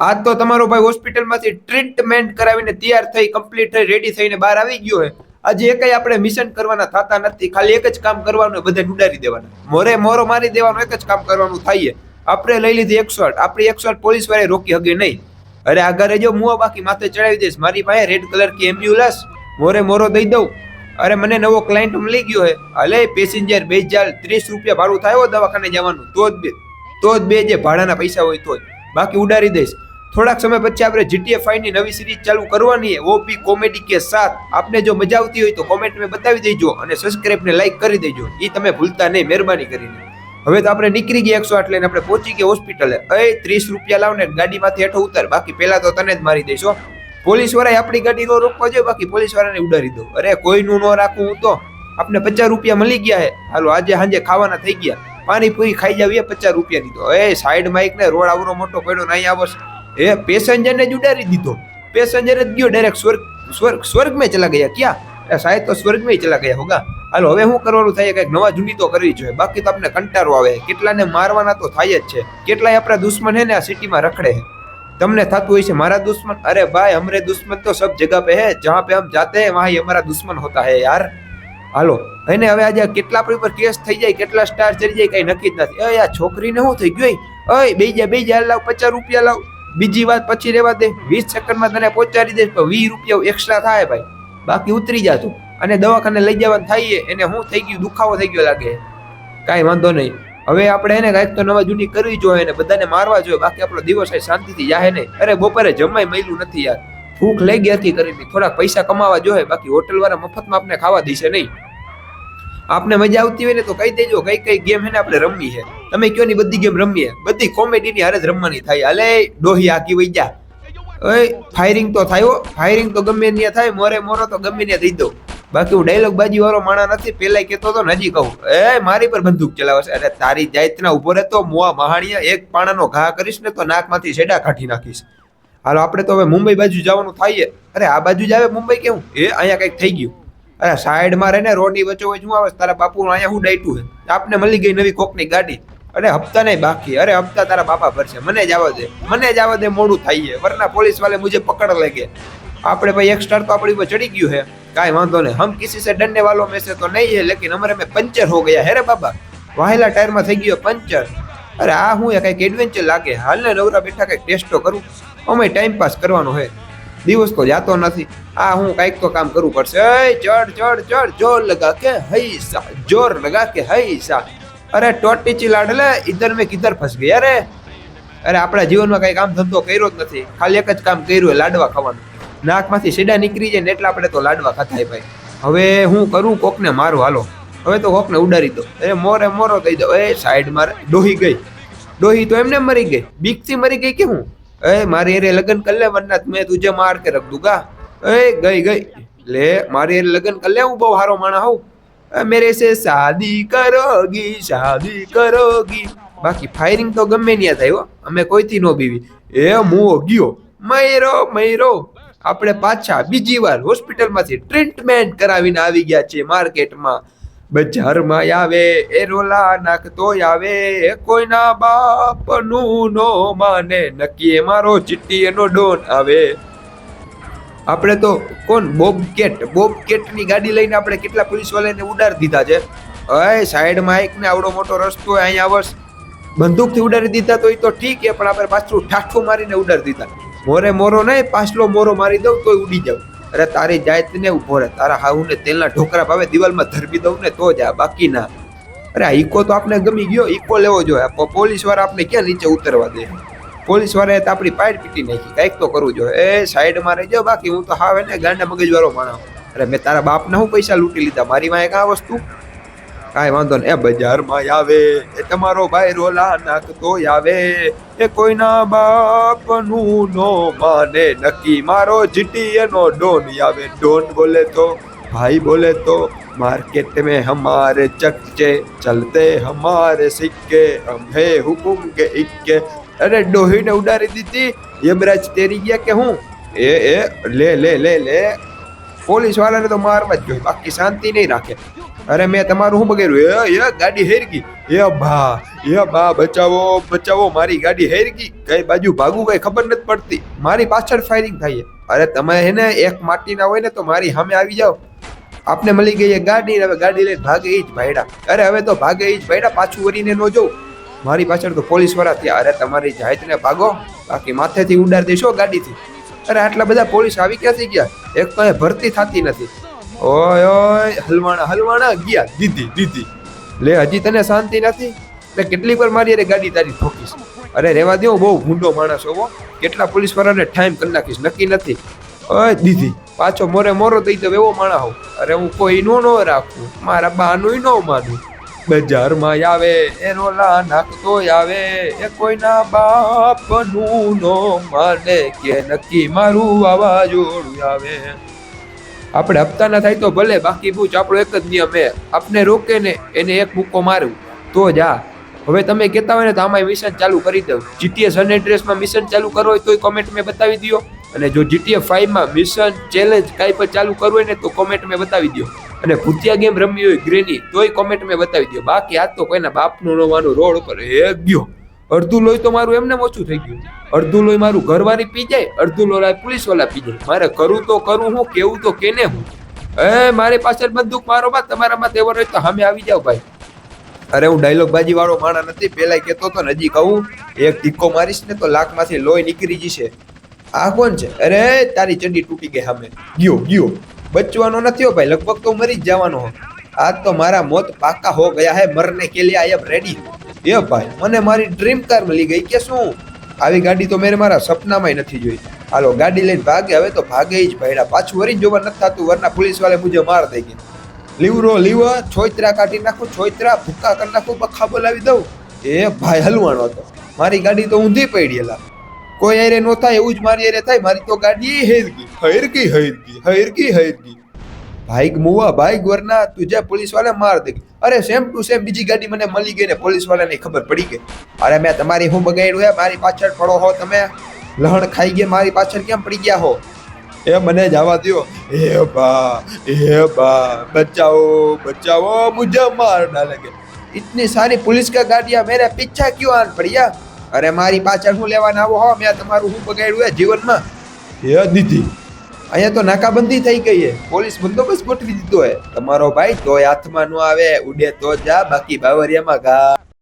આજ તો તમારો ભાઈ હોસ્પિટલમાંથી ટ્રીટમેન્ટ કરાવીને તૈયાર થઈ કમ્પ્લીટ થઈ રેડી થઈને બહાર આવી ગયો હોય આજે એકય આપણે મિશન કરવાના થતા નથી. ખાલી એક જ કામ કરવાનું બધે ઉડાડી દેવાના. મોરે મોરો મારી દેવાનું, એક જ કામ કરવાનું થાય. આપણે લઈ લીધી એકસો આઠ આપણી એકસો આઠ પોલીસવાળા રોકી હગે નહીં. અરે આગળ રહેજો મુવા બાકી માથે ચડાવી દઈશ. મારી પાસે રેડ કલર કી એમ્બ્યુલન્સ મોરે મોરો દઈ દઉં. અરે મને નવો ક્લાયન્ટ મળી ગયો હે. હલે પેસેન્જર બે હજાર ત્રીસ રૂપિયા ભાડું થાય દવાખાને જવાનું. તો જ બે, તો જ બે જે ભાડાના પૈસા હોય તો જ. બાકી ઉડાડી દઈશ. થોડાક સમય પછી આપણે જીટીએ ફાઈવની નવી સિરીઝ ચાલુ કરવાની છે. ઓપી કોમેડી કે સાથ. આપને જો મજા આવતી હોય તો કોમેન્ટ મેં બતાવી દેજો અને સબસ્ક્રાઇબ ને લાઈક કરી દેજો. એ તમે ભૂલતા નહીં, મહેરબાની કરીને. હવે તો આપણે નીકળી ગયા એકસો આઠ લઈને આપણે પહોંચી ગયા હોસ્પિટલે એ. ત્રીસ રૂપિયા લાવને ગાડીમાંથી હેઠો ઉતર. બાકી પહેલા તો તને જ મારી દેશો પોલીસ વાળાએ આપણી ગાડી નો રોકવા જોઈએ, બાકી પોલીસ વાળાને ઉડાડી દો. અરે, કોઈનું ન રાખવું હું તો. આપને પચાસ રૂપિયા મળી ગયા હે હાલો, આજે સાંજે ખાવાના થઈ ગયા. પાણીપુરી ખાઈ જાવીએ પચાસ રૂપિયાની તો એ સાઈડ માઇક ને રોડ આવરો મોટો પડ્યો નહીં આવશ એ પેસેન્જરને જ ઉડારી દીધો. પેસેન્જર જ ગયો ડાયરેક્ટ સ્વર્ગ સ્વર્ગ, સ્વર્ગમાં ચલા ગયા. ક્યાં? સાહેબ તો સ્વર્ગમાં ચલા ગયા, હોગા. હાલો, હવે શું કરવાનું થાય? કંઈક નવા જૂની તો કરવી જોઈએ. બાકી તો આપણે કંટાળો આવે. કેટલાને મારવાના તો થાય જ છે. કેટલાય આપણા દુશ્મન હે ને આ સિટીમાં રખડે હે. તમને થતું હોય છે, મારા દુશ્મન? અરે ભાઈ, અમરે દુશ્મન તો સબ જગા પે હે. જ્યાં પે હમ જાતે હે વહાં અમારા દુશ્મન હોતા હે, યાર. હાલો એને હવે આજે કેટલા પર કેસ થઈ જાય, કેટલા સ્ટાર ચડી જાય, કઈ નક્કી જ નથી. એ આ છોકરીને શું થઈ ગયું? અય બે જા બે જા લાવ, પચાસ રૂપિયા લાવ. બીજી વાત પછી રહેવા દે. વીસ સેકન્ડમાં તને પહોંચાડી દઈશ પણ વીસ રૂપિયા એક્સ્ટ્રા થાય ભાઈ. બાકી ઉતરી જા અને દવાખાને લઈ જવાનું થાય એને શું થઈ ગયું, દુખાવો થઈ ગયો લાગે. કાંઈ વાંધો નહીં. હવે આપણે એને કાંઈક તો નવા જૂની કરવી જોઈએ ને બધાને મારવા જોઈએ. બાકી આપણો દિવસ શાંતિથી જાહે નહીં. અરે, બપોરે જમાય મળ્યું નથી યાર. ભૂખ લઈ ગઈ હતી કરીને થોડાક પૈસા કમાવા જોઈએ. બાકી હોટલવાળા મફતમાં આપણે ખાવા દેશે નહીં. આપને મજા આવતી હોય ને તો કહી દેજો, કઈ કઈ ગેમ હે ને આપણે રમવી છે. તમે કયો ની બધી ગેમ રમીએ? બધી કોમેડી ની હારે જ રમવાની થાય. અલે ડોહી આકી વઈ જા. ઓય ફાયરિંગ તો થાય ફાયરિંગ તો ગમે ત્યાં થાય, મોરે મોરો તો ગમે ત્યાં દઈ દો. બાકી હું ડાયલોગ બાજી વાળો માણા નથી પેલા કેતો તો નજી કહું. એ, મારી પર બંદૂક ચલાવશે અરે, તારી જાતના ઊભો રહેતો મોવા મહાણીયા એક પાણાનો ઘા કરીશ ને તો નાકમાંથી છેડા કાઢી નાખીશ. હાલો, આપણે તો હવે મુંબઈ બાજુ જવાનું થાય અરે, આ બાજુ જ આવે મુંબઈ કેવું એ, અહીંયા કંઈક થઈ ગયું. અરે સાઈડમાં રહે ને રોડની વચ્ચે હોય શું આવે તારા બાપુ અહીંયા હું ડાયટું છે? આપને મળી ગઈ નવી કોકની ગાડી. અરે હપ્તા નહીં બાકી. અરે હપ્તા તારા બાપા ભરશે. મને જ આવવા દે મને જ આવવા દે મોડું થાય છે. વરના પોલીસ વાલે મુજે પકડ લેગે. આપણે ભાઈ એક સ્ટાર તો આપણી ઉપર ચડી ગયું છે. કાંઈ વાંધો નહીં. હમ કિસી સે ડરને વાલો મેં તો નહીં છે, લેકિન અમારે મેં પંચર હો ગયા હેરે બાબા? વાહેલા ટાયરમાં થઈ ગયો પંચર. અરે આ હું કંઈક એડવેન્ચર લાગે. હાલને નવરા બેઠા કંઈક ટેસ્ટો કરું. અમે ટાઈમ પાસ કરવાનો હોય દિવસ તો જાતો નથી. આ હું કાંઈક તો કામ કરવું પડશે. એ ચડ ચડ ચડ, જોર લગા કે હૈસા જોર લગા કે હૈસા અરે, ટોટી ચી લે ઇધર મેં કિધર ફસ ગયા અરે અરે, આપણા જીવનમાં કઈ કામ ધંધો કર્યો જ નથી. ખાલી એક જ કામ કર્યું લાડવા ખાવાનું. નાકમાંથી સીડા નીકળી જાય ને એટલે આપણે તો લાડવા ખાતા ભાઈ. હવે હું કરું, કોકને મારું હાલો. હવે તો કોકને ઉડાડી દો એ મોરે મોરો કહી દો એ સાઈડ મારે ડોહી ગઈ. ડોહી તો એમને મરી ગઈ. બીકથી મરી ગઈ કે હું? એ, મારી એરે લગ્ન કર લે વરના મેં તુજે માર કે રખ દુગા એ, ગઈ ગઈ. લે, મારી એરે લગ્ન કર લે, હું બહુ હારો માણા હોઉં. મેરે સે શાદી કરોગી શાદી કરોગી. બાકી ફાયરિંગ તો ગમે ત્યાં થાય, હો. અમે કોઈથી નો બીવી. એ મુઓ ગયો. મયરો મયરો. આપણે પાછા બીજી વાર હોસ્પિટલમાંથી ટ્રીટમેન્ટ કરાવીને આવી ગયા છે માર્કેટમાં. બજારમાં આવે એ રોલા નાખતો આવે. એ કોઈના બાપનું નો માને નક્કી એ મારો ચિટ્ટી એનો ડોન આવે. આપણે તો કોણ? બોબ કેટ બોબ કેટની ગાડી લઈને આપણે કેટલા પોલીસ વાળાને ઉડાડી દીધા છે? અય સાઈડમાં એક ને આવડો મોટો રસ્તો હોય, અહીંયા આવસ બંદૂકથી ઉડાડી દીધા તો એ તો ઠીક છે પણ આપણે પાછું ઠાઠું મારીને ઉડાડી દીધા. મોરે મોરો નહીં પાછલો મોરો મારી દઉં તોય ઉડી જાવ અરે તારી જાતને ઊભો રહે, તારા હાહુને તેલના ઢોકરા ભાવે, દિવાલમાં ધરબી દઉં ને તો જ આ બાકી ના. અરે આ ઈકો તો આપણે ગમી ગયો, ઈકો લેવો જોઈએ. પોલીસવાળા આપણે ક્યાં નીચે ઉતરવા દે? પોલીસ વાળાએ તો આપણી પાઇટ પીટી નાખી, કંઈક તો કરવું જોઈએ. એ સાઈડમાં રહેજો, બાકી હું તો હાવે ને ગાંડા મગજવાળો માણસ. અરે મેં તારા બાપના હું પૈસા લૂંટી લીધા, મારી માં કાં વસ્તુ? કાંઈ વાંધો નહીં એ બજારમાં આવે એ તમારો ભાઈ રોલા નાખતો આવે એ કોઈના બાપનું નો માને નક્કી મારો જીટી એનો ડોન આવે ડોન બોલે તો ભાઈ બોલે તો मार्केट में हमारे चक्चे चलते हमारे सिक्के हम है हुकुम के इक्के अरे डोही ने उडारी दी थी यमराज तेरी गया के हूँ ए ए ले ले ले ले પોલીસ વાળાને તો મારવા જ જોઈએ. બાકી શાંતિ નહીં રાખે. અરે મેં તમારું શું બગેડ્યું? એ એ, ગાડી હેરગી. એ બા એ બા, બચાવો બચાવો, મારી ગાડી હેરગી. કઈ બાજુ ભાગું કઈ ખબર નથી પડતી. મારી પાછળ ફાયરિંગ થાય. અરે તમે હે ને, એક માટીના હોય ને તો મારી સામે આવી જાઓ. આપને મળી ગઈ એ ગાડી હવે ગાડી લઈને ભાગે એ જ ભાઈડા. અરે હવે તો ભાગે એ જ ભાઈડા, પાછું વળીને ન જવું મારી પાછળ તો પોલીસવાળા થયા. અરે તમારી જાતને ભાગો. બાકી માથેથી ઉડાડી દેશો ગાડીથી. અરે આટલા બધા પોલીસ આવી ક્યાંથી ગયા? એક તો ભરતી થતી નથી. ઓય ઓય, હલવાણા હલવાણા, ગયા. દીધી દીધી. લે, હજી તને શાંતિ નથી? એટલે કેટલી વાર મારી અરે ગાડી તારી ઠોકીશ. અરે રેવા દો બહુ ભૂંડો માણસ હોવો. કેટલા પોલીસ વાળાને ટાઈમ કરી નાખીશ, નક્કી નથી. ઓય, દીધી. પાછો મોરે મોરો દઈ તો એવો માણા હોઉં. અરે હું કોઈ નો ન રાખું. મારા બાનું ન માનું. બજારમાં આવે, એ રોલા નાખતો આવે. એ કોઈના બાપનું નો માને કે નક્કી મારું વાવાઝોડું આવે. આપણે હપ્તાના થાય તો ભલે, બાકી પૂછ, આપણો એક જ નિયમ હે આપને રોકે ને એને એક મુક્કો મારું. તો જ આ. હવે તમે કહેતા હોય ને તો આમાં મિશન ચાલુ કરી દઉં. જીટીએ સન એડ્રેસમાં મિશન ચાલુ કરો હોય તોય કોમેન્ટ મેં બતાવી દો અને જો જીટીએ ફાઈવમાં મિશન ચેલેન્જ કાંઈ પણ ચાલુ કરવું હોય ને તો કોમેન્ટ મેં બતાવી દો અને ભૂતિયા ગેમ રમી હોય ગ્રેની, તોય કોમેન્ટ મેં બતાવી દો. બાકી આ તો કોઈના બાપનું નવાનું રોડ ઉપર હે ગયો. અડધું લોહી તો મારું એમને ઓછું થઈ ગયું. અડધું લોહી મારું ઘરવાળી પી જાય, અડધું લોહી પોલીસવાળા પી જાય. મારે કરું તો કરું હું, કેવું તો કેને હું. એ, મારી પાછળ બંદૂક મારો બા, તમારામાં તેવર હોય તો સામે આવી જાવ ભાઈ. અરે હું ડાયલોગ બાજી વાળો માણા નથી પેલા કેતો તો નજીક આવું. એક ધીક્કો મારીશ ને તો લાખમાંથી લોહી નીકળી જશે. આ કોણ છે? અરે, તારી ચડ્ડી તૂટી ગઈ સામે. ગયો ગયો. બચવાનો નથી હો ભાઈ, લગભગ તો મરી જ જવાનો. હો આજ તો મારા મોત પાકા હો ગયા હે, મરને કે લિયે આઈ એમ રેડી એ ભાઈ, મને મારી ડ્રીમ કાર મળી ગઈ કે શું? આવી ગાડી તો મેરે મારા સપનામાંય નથી જોઈ. હાલો, ગાડી લઈને ભાગે, હવે તો ભાગે જ ભાઈડા પાછું વરીને જોવા નથી થતું, વરના પોલીસ વાળે મુજે માર દે ગયા. લીવરો લીવ છોતરા કાઢી નાખું, છોતરા ભૂકા કરી નાખું, બખા બોલાવી દઉં. એ ભાઈ હલવાનો હતો. મારી ગાડી તો ઊંધી પડી પડેલા કોઈ હારે નો થાય એવું જ મારી હારે થાય, મારી તો ગાડી હેરગી હૈરકી હૈરકી હૈરકી હૈરકી ભાઈક મુવા, ભાઈક વરના, તુજે પોલીસવાળા માર દે. અરે સેમ ટુ સેમ બીજી ગાડી મને મળી ગઈ ને પોલીસ વાળાને ખબર પડી ગઈ. અરે મેં તમારી હું બગાડ્યું હે? મારી પાછળ પડો હો તમે. લહણ ખાઈ ગયા, મારી પાછળ કેમ પડી ગયા હો? એ મને જવા દો એ બા એ બા, બચાવો બચાવો મુજે માર ડાલે કે इतनी સારી પોલીસ का गाड़ियां मेरा पीछा क्यों आन पड़ी यार અરે મારી પાછળ હું લેવાના આવો હો મેં તમારું હું બગાડ્યું હે જીવનમાં. હે દીધી. અહીંયા તો નાકાબંધી થઈ ગઈ છે પોલીસ બંદોબસ્ત ગોઠવી દીધો હે. તમારો ભાઈ તોય હાથમાં નો આવે ઉડે તો જા બાકી બાવરિયામાં ઘા.